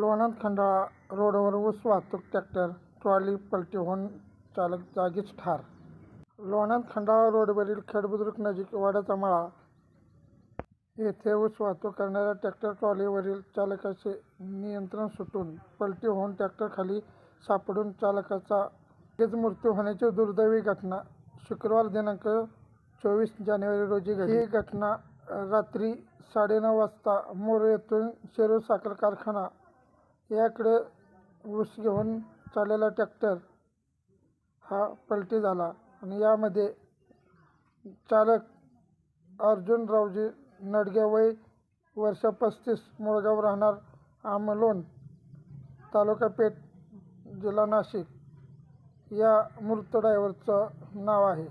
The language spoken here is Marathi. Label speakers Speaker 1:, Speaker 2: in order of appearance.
Speaker 1: लोणंद खंडाळा रोडवर ऊस वाहतूक ट्रॅक्टर ट्रॉली पलटी होऊन चालक जागीच ठार. लोणंद खंडाळा रोडवरील खेडबुद्रुक नजीक वाड्याचा मळा. येथे ऊस वाहतूक करणाऱ्या ट्रॅक्टर ट्रॉलीवरील चालकाचे नियंत्रण सुटून पलटी होऊन ट्रॅक्टरखाली सापडून चालकाचा जागीच मृत्यू होण्याची दुर्दैवी घटना शुक्रवार दिनांक चोवीस जानेवारी रोजी घडली. ही घटना रात्री साडेनऊ वाजता मोर येथून शेरू साखर कारखाना याकडे ऊस घेऊन चाललेला ट्रॅक्टर हा पलटी झाला आणि यामध्ये चालक अर्जुन रावजी नडगे वय वर्ष पस्तीस मुळगाव राहणार आमलोण तालुका पेठ जिल्हा नाशिक. या मृत ड्रायव्हरचं नाव आहे.